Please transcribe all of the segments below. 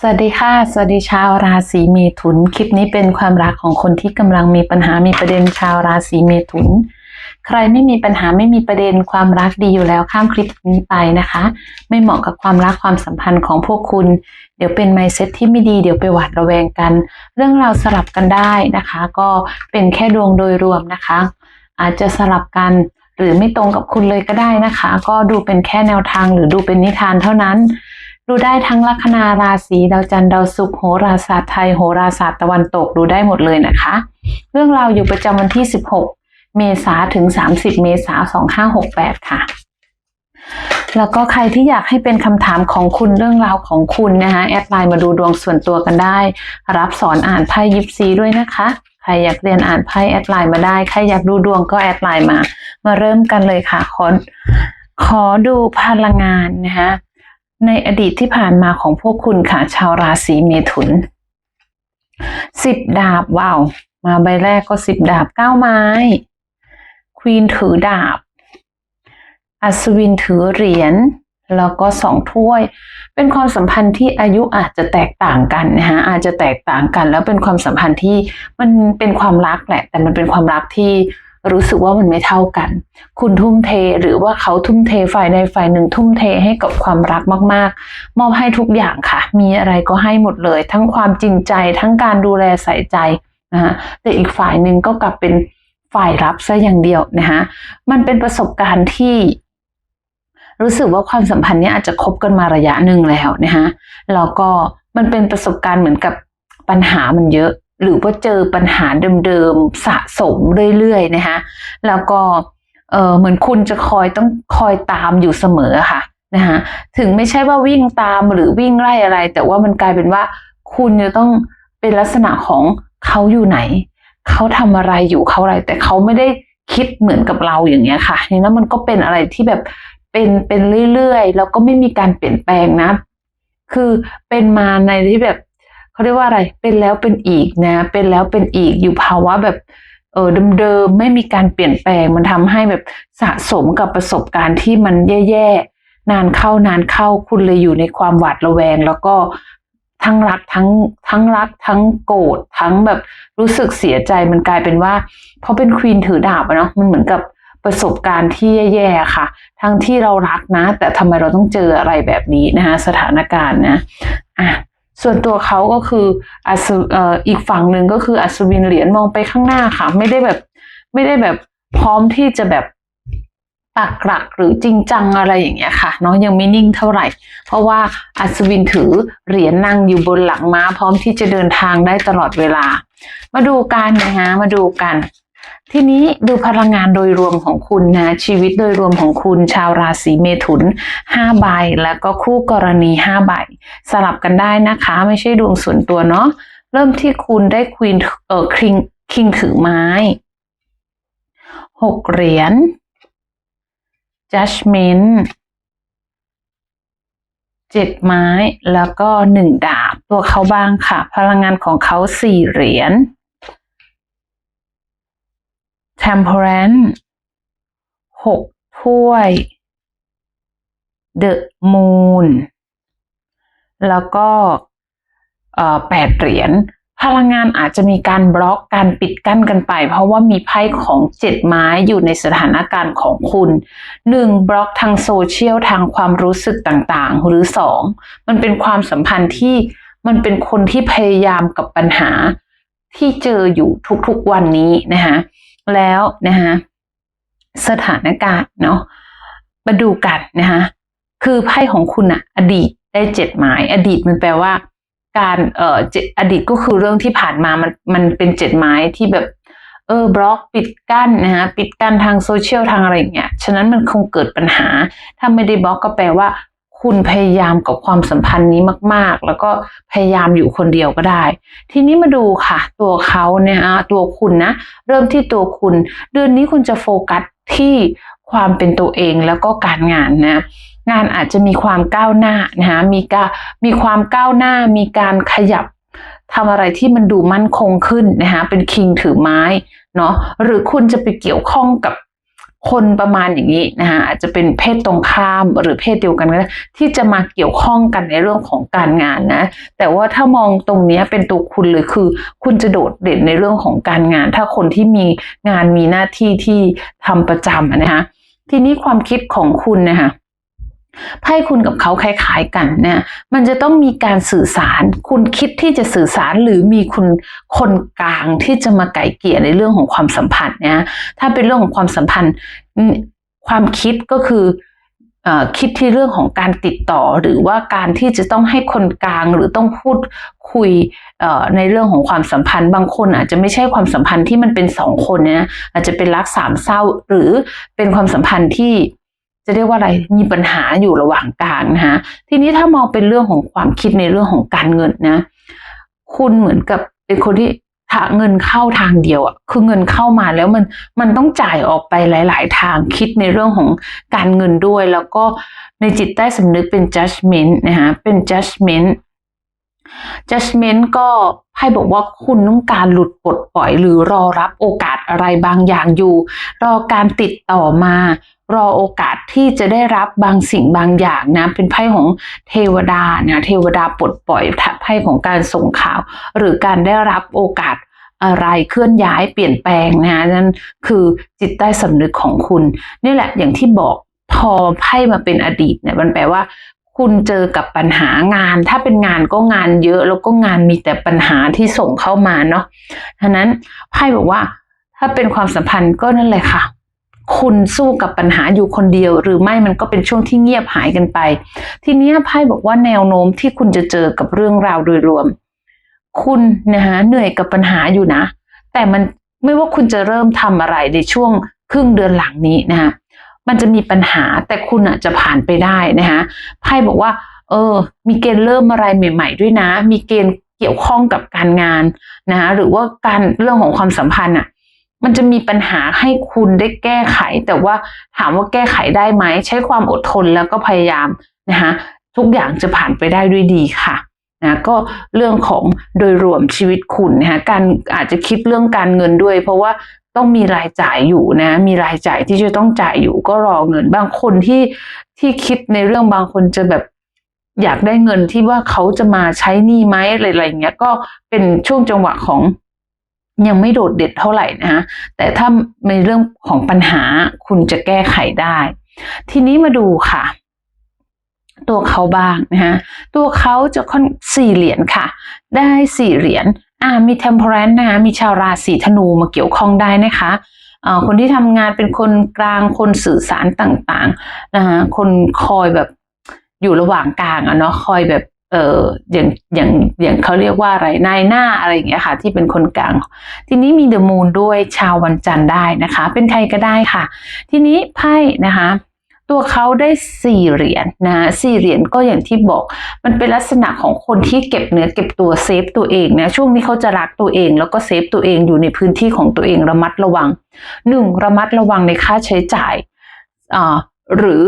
สวัสดีค่ะ สวัสดีชาวราศีเมถุน คลิปนี้เป็นความรักของคนที่กำลังมีปัญหามีประเด็นชาวราศีเมถุน ใครไม่มีปัญหาไม่มีประเด็นความรักดีอยู่แล้วข้ามคลิปนี้ไปนะคะ ไม่เหมาะกับความรักความสัมพันธ์ของพวกคุณ เดี๋ยวเป็นไมเซ็ตที่ไม่ดีเดี๋ยวไปหวาดระแวงกัน เรื่องราวสลับกันได้นะคะ ก็เป็นแค่ดวงโดยรวมนะคะ อาจจะสลับกันหรือไม่ตรงกับคุณเลยก็ได้นะคะ ก็ดูเป็นแค่แนวทางหรือดูเป็นนิทานเท่านั้น ดูได้ทั้งลัคนาราศีดาวจันทร์ดาวศุกร์โหราศาสตร์ไทยโหราศาสตร์ตะวันตกดูได้หมดเลยนะคะ เรื่องราวอยู่ประจำวันที่ 16 เมษาถึง 30 เมษา2568 ค่ะ แล้วก็ใครที่อยากให้เป็นคำถามของคุณเรื่องราวของคุณนะคะแอดไลน์มาดูดวงส่วนตัวกันได้ รับสอนอ่านไพ่ยิปซีด้วยนะคะ ใครอยากเรียนอ่านไพ่แอดไลน์มาได้ใครอยากดูดวงก็แอดไลน์มา มาเริ่มกันเลยค่ะขอขอดูพลังงานนะคะ ในอดีตที่ผ่านมาของพวกคุณค่ะชาวราศีเมถุนสิบดาบว้าวมาใบแรกก็สิบดาบเก้าไม้ ควีนถือดาบ อัศวินถือเหรียญแล้วก็สองถ้วย เป็นความสัมพันธ์ที่อายุอาจจะแตกต่างกันนะคะอาจจะแตกต่างกัน แล้วเป็นความสัมพันธ์ที่มันเป็นความรักแหละ แต่มันเป็นความรักที่ รู้สึกว่ามันไม่เท่ากัน คุณทุ่มเทหรือว่าเขาทุ่มเทฝ่ายใดฝ่ายหนึ่งทุ่มเทให้กับความรักมาก ๆ มอบให้ทุกอย่างค่ะ มีอะไรก็ให้หมดเลย ทั้งความจริงใจทั้งการดูแลใส่ใจนะคะแต่อีกฝ่ายหนึ่งก็กลับเป็นฝ่ายรับซะอย่างเดียวนะคะมันเป็นประสบการณ์ที่รู้สึกว่าความสัมพันธ์นี้อาจจะคบกันมาระยะหนึ่งแล้วนะคะแล้วก็มันเป็นประสบการณ์เหมือนกับปัญหามันเยอะ หรือว่าเจอปัญหาเดิมๆสะสมเรื่อยๆนะคะแล้วก็เออเหมือนคุณจะคอยต้องคอยตามอยู่เสมอค่ะนะคะถึงไม่ใช่ว่าวิ่งตามหรือวิ่งไล่อะไร แต่ว่ามันกลายเป็นว่า คุณจะต้องเป็นลักษณะของเขาอยู่ไหน เขาทำอะไรอยู่เขาอะไร แต่เขาไม่ได้คิดเหมือนกับเราอย่างเงี้ยค่ะนี่แล้วมันก็เป็นอะไรที่แบบเป็นเป็นเรื่อยๆ แล้วก็ไม่มีการเปลี่ยนแปลงนะ คือเป็นมาในที่แบบ เขาเรียกว่าอะไร เป็นแล้วเป็นอีกนะ เป็นแล้วเป็นอีกอยู่ภาวะแบบเออเดิมๆไม่มีการเปลี่ยนแปลง มันทำให้แบบสะสมกับประสบการณ์ที่มันแย่ๆนานเข้านานเข้าคุณเลยอยู่ในความหวาดระแวง แล้วก็ทั้งรักทั้งทั้งรักทั้งโกรธทั้งแบบรู้สึกเสียใจมันกลายเป็นว่าเพราะเป็นควีนถือดาบอะเนาะมันเหมือนกับประสบการณ์ที่แย่ๆค่ะ ทั้งที่เรารักนะ แต่ทำไมเราต้องเจออะไรแบบนี้นะคะสถานการณ์นะอะ ส่วนตัวเขาก็คืออัศอีกฝั่งหนึ่งก็คืออัศวินเหรียญมองไปข้างหน้าค่ะ ไม่ได้แบบไม่ได้แบบพร้อมที่จะแบบปักหลักหรือจริงจังอะไรอย่างเงี้ยค่ะเนาะยังไม่นิ่งเท่าไหร่ เพราะว่าอัศวินถือเหรียญนั่งอยู่บนหลังม้า พร้อมที่จะเดินทางได้ตลอดเวลา มาดูกันนะคะมาดูกัน ทีนี้ดูพลังงานโดยรวมของคุณนะชีวิตโดยรวมของคุณชาวราศีเมถุน 5 ใบ แล้วก็คู่กรณี 5 ใบ สลับกันได้นะคะ ไม่ใช่ดวงส่วนตัวเนาะเริ่มที่คุณได้ควีนเอ่อคิงคิงถือไม้หกเหรียญ judgment เจ็ดไม้แล้วก็หนึ่งดาบตัวเขาบ้างค่ะ พลังงานของเขาสี่เหรียญ temperance หกถ้วย the moon แล้วก็แปดเหรียญพลังงานอาจจะมีการบล็อกการปิดกั้นกันไป เพราะว่ามีไพ่ของเจ็ดไม้อยู่ในสถานการณ์ของคุณหนึ่งบล็อกทางโซเชียลทางความรู้สึกต่างๆ หรือสองมันเป็นความสัมพันธ์ที่มันเป็นคนที่พยายามกับปัญหาที่เจออยู่ทุกๆวันนี้นะคะ แล้วนะคะสถานการณ์เนาะมาดูกันนะคะคือไพ่ของคุณอะอดีตได้เจ็ดไม้อดีตมันแปลว่า การเอ่ออดีตก็คือเรื่องที่ผ่านมามันมันเป็นเจ็ดไม้ที่แบบเออบล็อกปิดกั้นนะคะปิดกั้นทางโซเชียลทางอะไรอย่างเงี้ยฉะนั้นมันคงเกิดปัญหา ถ้าไม่ได้บล็อกก็แปลว่า คุณพยายามกับความสัมพันธ์นี้มาก ๆ แล้วก็พยายามอยู่คนเดียวก็ได้ ทีนี้มาดูค่ะ ตัวเขาเนี่ยตัวคุณนะ เริ่มที่ตัวคุณ เดือนนี้คุณจะโฟกัสที่ความเป็นตัวเองแล้วก็การงานนะงานอาจจะมีความก้าวหน้านะคะมีกามีความก้าวหน้า มีการขยับทำอะไรที่มันดูมั่นคงขึ้นนะคะเป็นคิงถือไม้เนาะหรือคุณจะไปเกี่ยวข้องกับ คนประมาณอย่างนี้นะคะอาจจะเป็นเพศตรงข้ามหรือเพศเดียวกันก็ได้ที่จะมาเกี่ยวข้องกันในเรื่องของการงานนะ แต่ว่าถ้ามองตรงนี้เป็นตัวคุณเลยคือ คุณจะโดดเด่นในเรื่องของการงาน ถ้าคนที่มีงานมีหน้าที่ที่ทำประจำนะคะทีนี้ความคิดของคุณนะคะ ไพ่คุณกับเขาคล้ายๆกันเนี่ยมันจะต้องมีการสื่อสาร คุณคิดที่จะสื่อสารหรือมีคุณคนกลางที่จะมาไก่เกลี่ยในเรื่องของความสัมพันธ์เนี่ยถ้าเป็นเรื่องของความสัมพันธ์ ความคิดก็คือคิดที่เรื่องของการติดต่อหรือว่าการที่จะต้องให้คนกลางหรือต้องพูดคุยในเรื่องของความสัมพันธ์บางคนอาจจะไม่ใช่ความสัมพันธ์ที่มันเป็นสองคนเนี่ยอาจจะเป็นรักสามเศร้าหรือเป็นความสัมพันธ์ที่ จะเรียกว่าอะไรมีปัญหาอยู่ระหว่างกลางนะฮะทีนี้ถ้ามองเป็นเรื่องของความคิดในเรื่องของการเงินนะ คุณเหมือนกับเป็นคนที่ถ้าเงินเข้าทางเดียวอะคือเงินเข้ามาแล้วมันมันต้องจ่ายออกไปหลาย ๆ ทางคิดในเรื่องของการเงินด้วย แล้วก็ในจิตใต้สำนึกเป็น judgment นะฮะเป็น judgment judgment ก็ไพ่บอกว่าคุณต้องการหลุดปลดปล่อยหรือรอรับโอกาสอะไรบางอย่างอยู่ รอการติดต่อมา รอโอกาสที่จะได้รับบางสิ่งบางอย่างนะเป็นไพ่ของเทวดานะเทวดาปลดปล่อยไพ่ของการส่งข่าว หรือการได้รับโอกาสอะไรเคลื่อนย้ายเปลี่ยนแปลงนะนั่นคือจิตใต้สำนึกของคุณ นี่แหละอย่างที่บอกพอไพ่มาเป็นอดีตเนี่ยมันแปลว่า คุณเจอกับปัญหางาน ถ้าเป็นงานก็งานเยอะแล้วก็งานมีแต่ปัญหาที่ส่งเข้ามาเนาะฉะนั้นไพ่บอกว่าถ้าเป็นความสัมพันธ์ก็นั่นแหละค่ะ คุณสู้กับปัญหาอยู่คนเดียว หรือไม่มันก็เป็นช่วงที่เงียบหายกันไป ทีนี้ไพ่บอกว่าแนวโน้มที่คุณจะเจอกับเรื่องราวโดยรวม คุณนะคะเหนื่อยกับปัญหาอยู่นะ แต่มันไม่ว่าคุณจะเริ่มทำอะไรในช่วงครึ่งเดือนหลังนี้นะคะมันจะมีปัญหาแต่คุณอะจะผ่านไปได้นะคะไพ่บอกว่า เออ มีเกณฑ์เริ่มอะไรใหม่ ๆ ด้วยนะ มีเกณฑ์เกี่ยวข้องกับการงานนะคะหรือว่าการเรื่องของความสัมพันธ์อะ มันจะมีปัญหาให้คุณได้แก้ไข แต่ว่าถามว่าแก้ไขได้ไหม ใช้ความอดทนแล้วก็พยายามนะคะทุกอย่างจะผ่านไปได้ด้วยดีค่ะนะก็เรื่องของโดยรวมชีวิตคุณนะคะการอาจจะคิดเรื่องการเงินด้วย เพราะว่าต้องมีรายจ่ายอยู่นะ มีรายจ่ายที่จะต้องจ่ายอยู่ก็รอเงินบางคนที่ที่คิดในเรื่องบางคนจะแบบอยากได้เงินที่ว่าเขาจะมาใช้หนี้ไหมอะไรอะไรเงี้ยก็เป็นช่วงจังหวะของ ยังไม่โดดเด่นเท่าไหร่นะแต่ถ้าในเรื่องของปัญหาคุณจะแก้ไขได้ ทีนี้มาดูค่ะ ตัวเขาบ้างนะคะตัวเขาจะค่อนสี่เหรียญค่ะ ได้สี่เหรียญอ่ามี temperance นะคะมีชาวราศีธนูมาเกี่ยวข้องได้นะคะอ่าคนที่ทำงานเป็นคนกลางคนสื่อสารต่างๆนะคะคนคอยแบบอยู่ระหว่างกลางอะเนาะคอยแบบ เอออย่างอย่างอย่างเขาเรียกว่าอะไรนายหน้าอะไรอย่างเงี้ยค่ะ ที่เป็นคนกลาง ทีนี้มีเดอะมูนด้วยชาววันจันทร์ได้นะคะ เป็นใครก็ได้ค่ะ ทีนี้ไพ่นะคะ ตัวเขาได้สี่เหรียญนะสี่เหรียญก็อย่างที่บอก มันเป็นลักษณะของคนที่เก็บเนื้อเก็บตัวเซฟตัวเองนะช่วงนี้เขาจะรักตัวเอง แล้วก็เซฟตัวเองอยู่ในพื้นที่ของตัวเองระมัดระวังหนึ่งระมัดระวังในค่าใช้จ่ายอ่าหรือ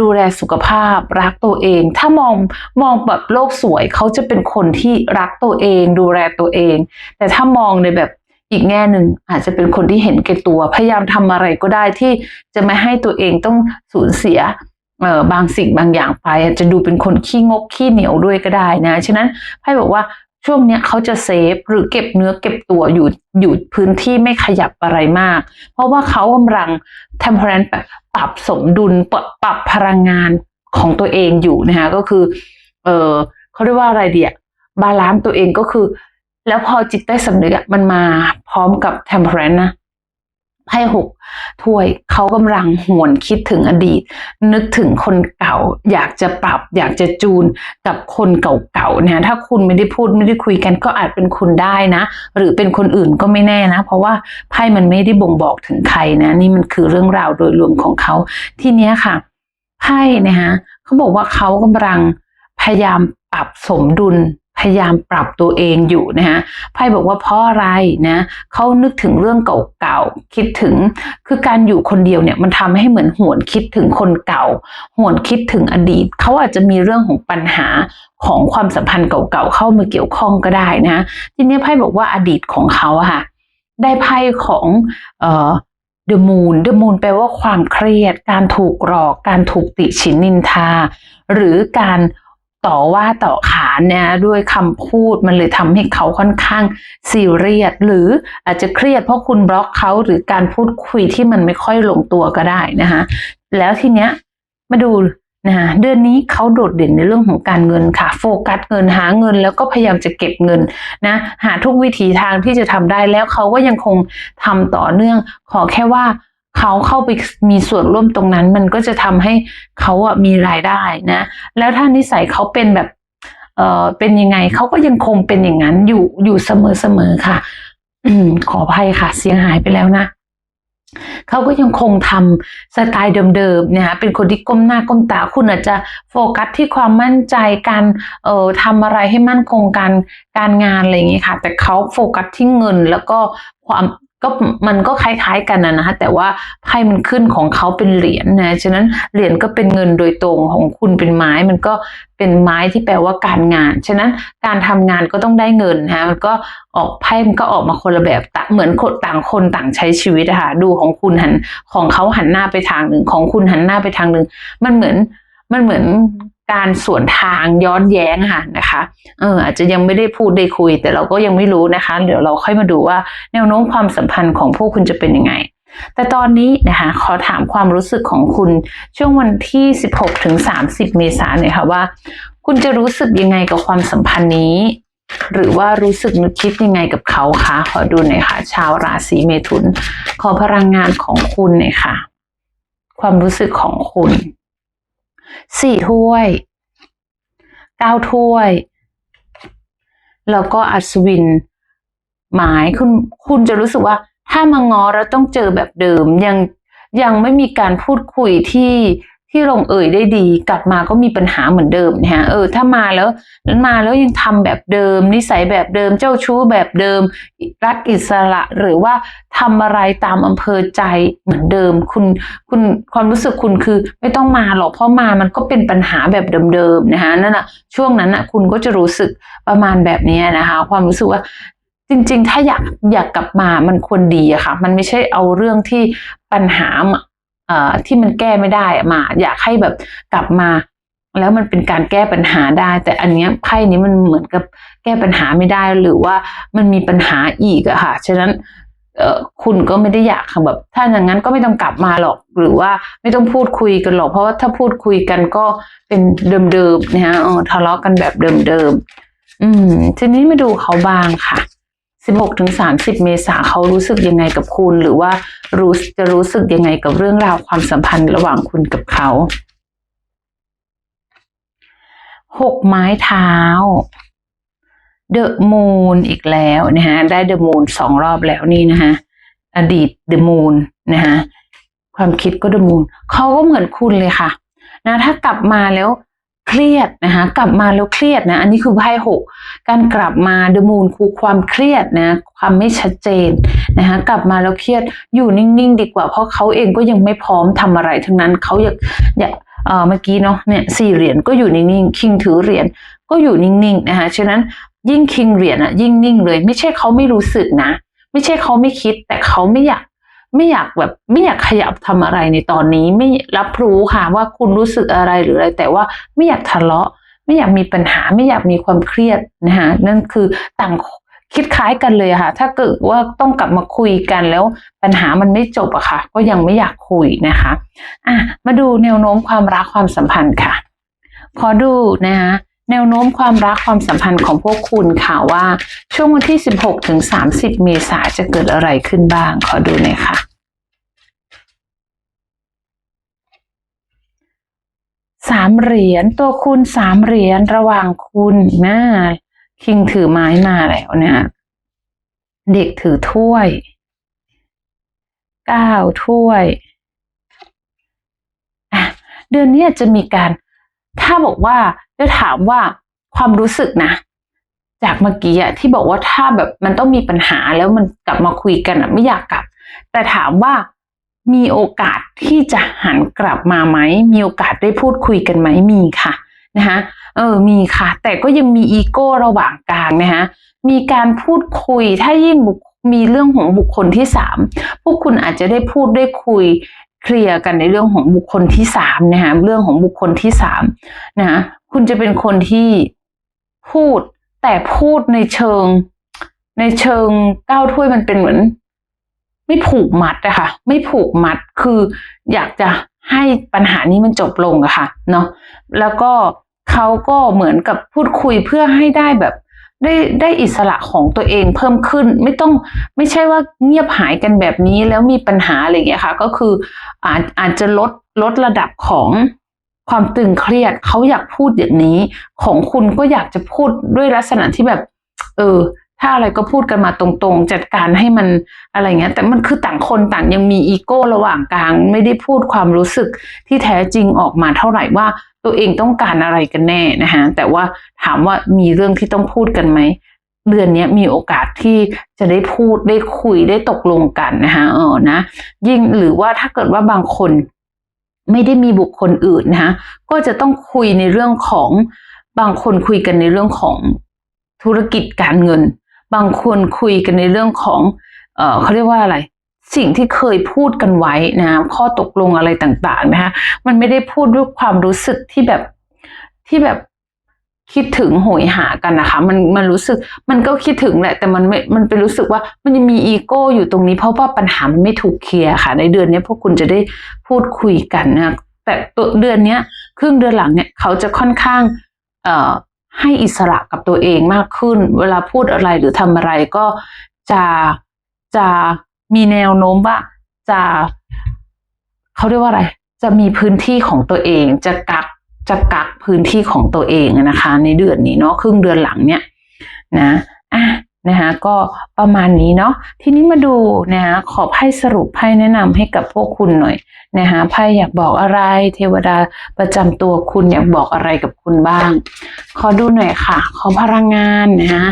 ดูแลสุขภาพรักตัวเอง ถ้ามองมองแบบโลกสวยเขาจะเป็นคนที่รักตัวเอง ดูแลตัวเอง แต่ถ้ามองในแบบอีกแง่หนึ่งอาจจะเป็นคนที่เห็นแก่ตัว พยายามทำอะไรก็ได้ที่จะไม่ให้ตัวเองต้องสูญเสียเออบางสิ่งบางอย่างไปอาจจะดูเป็นคนขี้งกขี้เหนียวด้วยก็ได้นะ ฉะนั้นไพ่บอกว่า ช่วงเนี้ยเขาจะเซฟหรือเก็บเนื้อเก็บตัวอยู่อยู่พื้นที่ไม่ขยับอะไรมาก เพราะว่าเขากำลัง temperance ปรับสมดุลปรับปรับพลังงานของตัวเองอยู่นะคะก็คือ เออเขาเรียกว่าอะไรเดียบาลานซ์ตัวเองก็คือ แล้วพอจิตใต้สำนึกอะมันมาพร้อมกับ temperance นะ ไพ่หกถ้วยเขากำลังหวนคิดถึงอดีต นึกถึงคนเก่า อยากจะปรับ อยากจะจูนกับคนเก่าๆนะถ้าคุณไม่ได้พูดไม่ได้คุยกันก็อาจเป็นคุณได้นะ หรือเป็นคนอื่นก็ไม่แน่นะ เพราะว่าไพ่มันไม่ได้บ่งบอกถึงใครนะ นี่มันคือเรื่องราวโดยรวมของเขาทีเนี้ยค่ะไพ่นะคะเขาบอกว่าเขากำลังพยายามปรับสมดุล ยายามปรับตัวเองอยู่นะฮะไพ่บอกว่าเพราะอะไรนะเขานึกถึงเรื่องเก่าๆคิดถึง คือการอยู่คนเดียวเนี่ยมันทำให้เหมือนหวนคิดถึงคนเก่า หวนคิดถึงอดีตเขาอาจจะมีเรื่องของปัญหาของความสัมพันธ์เก่าๆเข้ามาเกี่ยวข้องก็ได้นะทีนี้ไพ่บอกว่าอดีตของเขาอะค่ะ ได้ไพ่ของเอ่อ the moon the moon แปลว่าความเครียด การถูกหลอก การถูกติฉินนินทา หรือการ ต่อว่าต่อขานเนี่ยด้วยคำพูดมันเลยทำให้เขาค่อนข้างซีเรียสหรืออาจจะเครียดเพราะคุณบล็อกเขาหรือการพูดคุยที่มันไม่ค่อยลงตัวก็ได้นะคะแล้วทีเนี้ยมาดูนะเดือนนี้เขาโดดเด่นในเรื่องของการเงินค่ะ โฟกัสเงินหาเงินแล้วก็พยายามจะเก็บเงินนะหาทุกวิถีทางที่จะทำได้แล้วเขาก็ยังคงทำต่อเนื่องขอแค่ว่า เขาเข้าไปมีส่วนร่วมตรงนั้น มันก็จะทำให้เขาอะมีรายได้นะ แล้วถ้านิสัยเขาเป็นแบบเออเป็นยังไงเขาก็ยังคงเป็นอย่างนั้นอยู่อยู่เสมอเสมอค่ะอืขออภัยค่ะ เสียงหายไปแล้วนะเขาก็ยังคงทำสไตล์เดิมๆเนี่ยเป็นคนที่ก้มหน้าก้มตาคุณอาจจะโฟกัสที่ความมั่นใจการเอ่อทำอะไรให้มั่นคงการการงานอะไรอย่างงี้ค่ะ แต่เขาโฟกัสที่เงินแล้วก็ความ ก็มันก็คล้ายๆกันนะนะคะแต่ว่าไพ่มันขึ้นของเขาเป็นเหรียญนะฉะนั้นเหรียญก็เป็นเงินโดยตรงของคุณเป็นไม้มันก็เป็นไม้ที่แปลว่าการงาน ฉะนั้นการทำงานก็ต้องได้เงินนะมันก็ออกไพ่มันก็ออกมาคนละแบบตเหมือนคนต่างคนต่างใช้ชีวิตอะค่ะดูของคุณหันของเขาหันหน้าไปทางหนึ่งของคุณหันหน้าไปทางหนึ่งมันเหมือนมันเหมือน การสวนทางย้อนแย้งค่ะนะคะเอออาจจะยังไม่ได้พูดได้คุย แต่เราก็ยังไม่รู้นะคะ เดี๋ยวเราค่อยมาดูว่าแนวโน้มความสัมพันธ์ของพวกคุณจะเป็นยังไง แต่ตอนนี้นะคะขอถามความรู้สึกของคุณช่วงวันที่ 16ถึง30 เมษายนหน่อยค่ะว่า คุณจะรู้สึกยังไงกับความสัมพันธ์นี้ หรือว่ารู้สึกนึกคิดยังไงกับเขาคะขอดูหน่อยค่ะ ชาวราศีเมถุน ขอพลังงานของคุณหน่อยค่ะ ความรู้สึกของคุณ สี่ถ้วยเก้าถ้วย แล้วก็อัศวิน หมายคุณคุณจะรู้สึกว่า ถ้ามาง้อแล้วต้องเจอแบบเดิมยังยังไม่มีการพูดคุยที่ ที่ลงเอ่ยได้ดี กลับมาก็มีปัญหาเหมือนเดิมนะฮะเออถ้ามาแล้วนั้นมาแล้วยังทำแบบเดิม นิสัยแบบเดิม เจ้าชู้แบบเดิม รักอิสระหรือว่าทำอะไรตามอำเภอใจเหมือนเดิม คุณคุณความรู้สึกคุณคือไม่ต้องมาหรอกเพราะมามันก็เป็นปัญหาแบบเดิมๆนะคะนั่นแหะช่วงนั้นนะคุณก็จะรู้สึกประมาณแบบนี้นะคะ ความรู้สึกว่าจริงๆ ถ้าอยากอยากกลับมามันควรดีอะค่ะ มันไม่ใช่เอาเรื่องที่ปัญหา ที่มันแก้ไม่ได้มา อยากให้แบบกลับมา แล้วมันเป็นการแก้ปัญหาได้ แต่อันเนี้ยไพ่นี้มันเหมือนกับแก้ปัญหาไม่ได้หรือว่ามันมีปัญหาอีกอะค่ะฉะนั้นเออคุณก็ไม่ได้อยากแบบ ถ้าอย่างนั้นก็ไม่ต้องกลับมาหรอก หรือว่าไม่ต้องพูดคุยกันหรอก เพราะว่าถ้าพูดคุยกันก็เป็นเดิมๆนะฮะทะเลาะกันแบบเดิมๆอืม ทีนี้มาดูเขาบ้างค่ะ 16ถึง30 เมษาเขารู้สึกยังไงกับคุณ หรือว่ารู้จะรู้สึกยังไงกับเรื่องราวความสัมพันธ์ระหว่างคุณกับเขาหกไม้เท้าเดอะมูนอีกแล้วนะฮะได้เดอะมูนสองรอบแล้วนี่นะฮะอดีตเดอะมูนนะฮะความคิดก็เดอะมูนเขาก็เหมือนคุณเลยค่ะนะถ้ากลับมาแล้ว เครียดนะคะกลับมาแล้วเครียดนะอันนี้คือไพ่หกการกลับมาเดมูนคือความเครียดนะความไม่ชัดเจนนะคะกลับมาแล้วเครียดอยู่นิ่งๆ ดีกว่า เพราะเขาเองก็ยังไม่พร้อมทำอะไร ทั้งนั้นเขาอยากอยากเมื่อกี้เนาะเนี่ยสี่เหรียญก็อยู่นิ่งๆคิงถือเหรียญก็อยู่นิ่งๆนะคะฉะนั้นยิ่งคิงเหรียญอะยิ่งนิ่งเลย ไม่ใช่เขาไม่รู้สึกนะ ไม่ใช่เขาไม่คิดแต่เขาไม่อยาก ไม่อยากแบบไม่อยากขยับทำอะไรในตอนนี้ไม่รับรู้ค่ะว่าคุณรู้สึกอะไรหรืออะไร แต่ว่าไม่อยากทะเลาะ ไม่อยากมีปัญหา ไม่อยากมีความเครียดนะคะนั่นคือต่างคิดคล้ายกันเลยค่ะ ถ้าเกิดว่าต้องกลับมาคุยกันแล้วปัญหามันไม่จบอะค่ะ ก็ยังไม่อยากคุยนะคะอะมาดูแนวโน้มความรักความสัมพันธ์ค่ะ ขอดูนะคะ แนวโน้มความรักความสัมพันธ์ของพวกคุณค่ะว่าช่วงวันที่ 16 ถึง 30 เมษาจะเกิดอะไรขึ้นบ้าง ขอดูหน่อยค่ะ สามเหรียญตัวคุณสามเหรียญระหว่างคุณนะคิงถือไม้มาแล้วเนี่ยเด็กถือถ้วยเก้าถ้วยเดือนนี้จะมีการถ้าบอกว่า จะถามว่าความรู้สึกนะ จากเมื่อกี้อะที่บอกว่าถ้าแบบมันต้องมีปัญหาแล้วมันกลับมาคุยกันอะไม่อยากกลับ แต่ถามว่ามีโอกาสที่จะหันกลับมาไหม มีโอกาสได้พูดคุยกันไหมมีค่ะนะคะเออมีค่ะ แต่ก็ยังมีอีโก้ระหว่างกลางนะคะมีการพูดคุยถ้ายิ่งบุคมีเรื่องของบุคคลที่สามพวกคุณอาจจะได้พูดได้คุยเคลียร์กันในเรื่องของบุคคลที่สามนะคะเรื่องของบุคคลที่สามนะ คุณจะเป็นคนที่พูดแต่พูดในเชิง ในเชิงก้าวถ้วยมันเป็นเหมือน ไม่ผูกมัดอะค่ะ ไม่ผูกมัดคืออยากจะให้ปัญหานี้มันจบลงอะค่ะ เนาะแล้วก็เขาก็เหมือนกับพูดคุยเพื่อให้ได้แบบได้ได้อิสระของตัวเองเพิ่มขึ้นไม่ต้องไม่ใช่ว่าเงียบหายกันแบบนี้แล้วมีปัญหาอะไรอย่างเงี้ยค่ะ ก็คืออาจอาจจะลดลดระดับของ ความตึงเครียดเขาอยากพูดอย่างนี้ ของคุณก็อยากจะพูดด้วยลักษณะที่แบบ เออ ถ้าอะไรก็พูดกันมาตรงๆ จัดการให้มันอะไรเงี้ย แต่มันคือต่างคนต่างยังมีอีโก้ระหว่างกลาง ไม่ได้พูดความรู้สึกที่แท้จริงออกมาเท่าไหร่ว่าตัวเองต้องการอะไรกันแน่นะคะแต่ว่าถามว่ามีเรื่องที่ต้องพูดกันไหมเดือนนี้มีโอกาสที่จะได้พูดได้คุยได้ตกลงกันนะคะเออนะ ยิ่งหรือว่าถ้าเกิดว่าบางคน ไม่ได้มีบุคคลอื่นนะคะก็จะต้องคุยในเรื่องของบางคนคุยกันในเรื่องของธุรกิจการเงิน บางคนคุยกันในเรื่องของเอ่อเขาเรียกว่าอะไร สิ่งที่เคยพูดกันไว้นะข้อตกลงอะไรต่างๆนะคะมันไม่ได้พูดด้วยความรู้สึกที่แบบที่แบบ คิดถึงโหยหากันนะคะ มันมันรู้สึกมันก็คิดถึงแหละ แต่มันไม่มันเป็นรู้สึกว่ามันยังมีอีโก้อยู่ตรงนี้เพราะว่าปัญหามันไม่ถูกเคลียร์ค่ะ ในเดือนนี้พวกคุณจะได้พูดคุยกันนะแต่ตัวเดือนเนี้ยครึ่งเดือนหลังเนี่ยเขาจะค่อนข้าง เอ่อให้อิสระกับตัวเองมากขึ้น เวลาพูดอะไรหรือทำอะไรก็จะจะมีแนวโน้มว่าจะเขาเรียกว่าอะไร จะมีพื้นที่ของตัวเอง จะกัก จะกักพื้นที่ของตัวเองนะคะ ในเดือนนี้เนาะครึ่งเดือนหลังเนี่ยนะอะนะคะก็ประมาณนี้เนาะทีนี้มาดูนะคะขอไพ่สรุปไพ่แนะนำให้กับพวกคุณหน่อยนะคะไพ่อยากบอกอะไร เทวดาประจำตัวคุณอยากบอกอะไรกับคุณบ้าง ขอดูหน่อยค่ะ ขอพลังงานนะคะ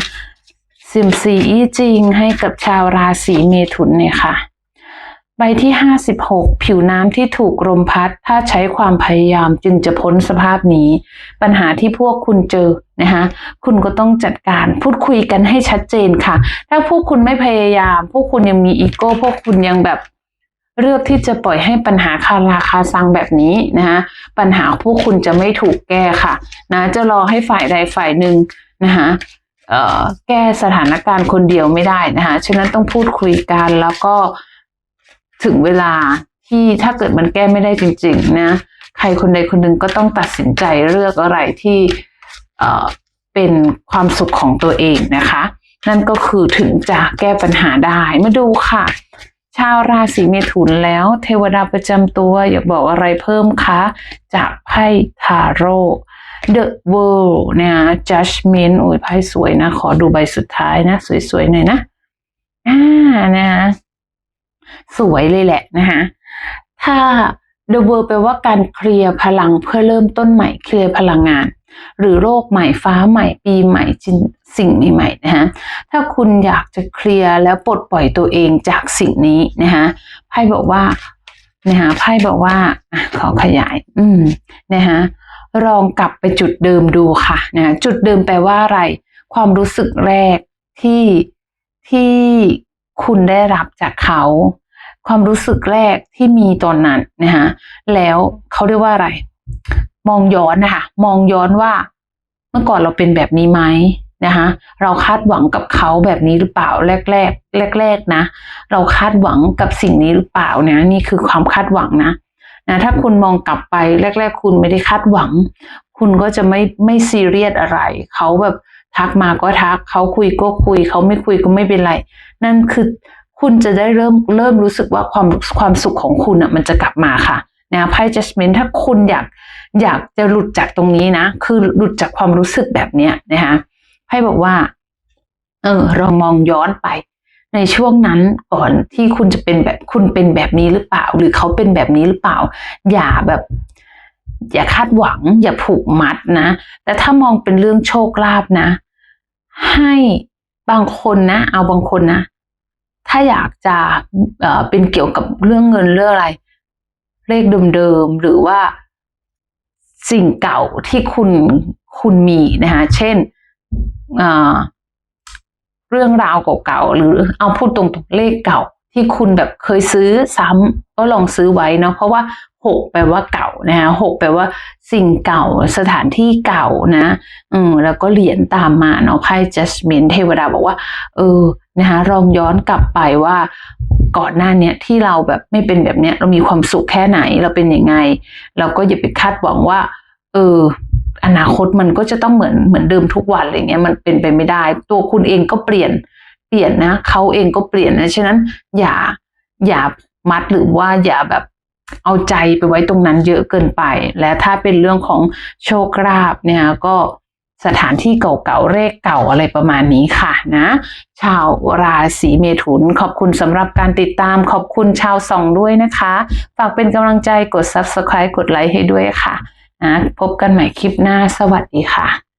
ซิมซีอีจริงให้กับชาวราศีเมถุนเนี่ยค่ะ ใบที่ 56 ผิวน้ำที่ถูกลมพัด ถ้าใช้ความพยายามจึงจะพ้นสภาพนี้ ปัญหาที่พวกคุณเจอนะคะคุณก็ต้องจัดการพูดคุยกันให้ชัดเจนค่ะ ถ้าพวกคุณไม่พยายาม พวกคุณยังมีอีโก้ พวกคุณยังแบบเลือกที่จะปล่อยให้ปัญหาคาราคาซังแบบนี้นะคะปัญหาพวกคุณจะไม่ถูกแก้ค่ะนะจะรอให้ฝ่ายใดฝ่ายหนึ่งนะคะแก้สถานการณ์คนเดียวไม่ได้นะคะฉะนั้นต้องพูดคุยกันแล้วก็ ถึงเวลาที่ถ้าเกิดมันแก้ไม่ได้จริง ๆ นะ ใครคนใดคนหนึ่งก็ต้องตัดสินใจเลือกอะไรที่เอ่อเป็นความสุขของตัวเองนะคะ นั่นก็คือถึงจะแก้ปัญหาได้มาดูค่ะ ชาวราศีเมถุนแล้ว เทวดาประจำตัวอยากบอกอะไรเพิ่มคะ จากไพ่ทาโร่ The World นะ Judgment โอ้ยไพ่สวยนะ ขอดูใบสุดท้ายนะ สวยๆหน่อยนะอ่านะ สวยเลยแหละนะคะถ้า The World แปลว่าการเคลียร์พลังเพื่อเริ่มต้นใหม่เคลียร์พลังงาน หรือโลกใหม่ฟ้าใหม่ปีใหม่สิ่งใหม่ๆนะคะถ้าคุณอยากจะเคลียร์แล้วปลดปล่อยตัวเองจากสิ่งนี้นะคะไพ่บอกว่านะคะไพ่บอกว่าอขอขยาย อืมนะคะลองกลับไปจุดเดิมดูค่ะนะจุดเดิมแปลว่าอะไร ความรู้สึกแรกที่ที่คุณได้รับจากเขา ความรู้สึกแรกที่มีตอนนั้นนะคะแล้วเขาเรียกว่าอะไร มองย้อนนะคะมองย้อนว่าเมื่อก่อนเราเป็นแบบนี้ไหมนะคะเราคาดหวังกับเขาแบบนี้หรือเปล่าแรกแรกแรกแรกๆนะ เราคาดหวังกับสิ่งนี้หรือเปล่าเนี่ยนี่คือความคาดหวังนะนะถ้าคุณมองกลับไปแรก ๆ คุณไม่ได้คาดหวัง คุณก็จะไม่ไม่ซีเรียสอะไร เขาแบบทักมาก็ทัก เขาคุยก็คุย เขาไม่คุยก็ไม่เป็นไร นั่นคือ คุณจะได้เริ่มเริ่มรู้สึกว่าความความสุขของคุณอะมันจะกลับมาค่ะนะไพ่ judgment ถ้าคุณอยากอยากจะหลุดจากตรงนี้นะ คือหลุดจากความรู้สึกแบบเนี้ยนะคะไพ่บอกว่า เออ เรามองย้อนไป ในช่วงนั้นก่อนที่คุณจะเป็นแบบคุณเป็นแบบนี้หรือเปล่า หรือเขาเป็นแบบนี้หรือเปล่า อย่าแบบ อย่าคาดหวัง อย่าผูกมัดนะ แต่ถ้ามองเป็นเรื่องโชคลาภนะ ให้บางคนนะ เอาบางคนนะ ถ้าอยากจะเอ่อเป็นเกี่ยวกับเรื่องเงินเรื่องอะไร เลขเดิมๆหรือว่าสิ่งเก่าที่คุณคุณมีนะคะเช่นเอ่อเรื่องราวเก่าๆหรือเอาพูดตรงๆเลขเก่าที่คุณแบบเคยซื้อซ้ำก็ลองซื้อไว้เนาะเพราะว่าหกแปลว่าเก่านะคะหกแปลว่าสิ่งเก่าสถานที่เก่านะ อืมแล้วก็เหรียญตามมาเนาะไพ่ judgment เทวดาบอกว่า เออ นะคะลองย้อนกลับไปว่าก่อนหน้าเนี้ยที่เราแบบไม่เป็นแบบเนี้ยเรามีความสุขแค่ไหนเราเป็นยังไง เราก็อย่าไปคาดหวังว่า เออ อนาคตมันก็จะต้องเหมือนเหมือนเดิมทุกวันอะไรเงี้ยมันเป็นไปไม่ได้ ตัวคุณเองก็เปลี่ยนเปลี่ยนนะเขาเองก็เปลี่ยนนะฉะนั้นอย่าอย่ามัดหรือว่าอย่าแบบเอาใจไปไว้ตรงนั้นเยอะเกินไป และถ้าเป็นเรื่องของโชคลาภเนี่ยก็ สถานที่เก่าๆเลขเก่าอะไรประมาณนี้ค่ะนะ ชาวราศีเมถุน ขอบคุณสำหรับการติดตามขอบคุณชาวส่องด้วยนะคะ ฝากเป็นกำลังใจกด subscribe กดไลค์ให้ด้วยค่ะนะพบกันใหม่คลิปหน้าสวัสดีค่ะ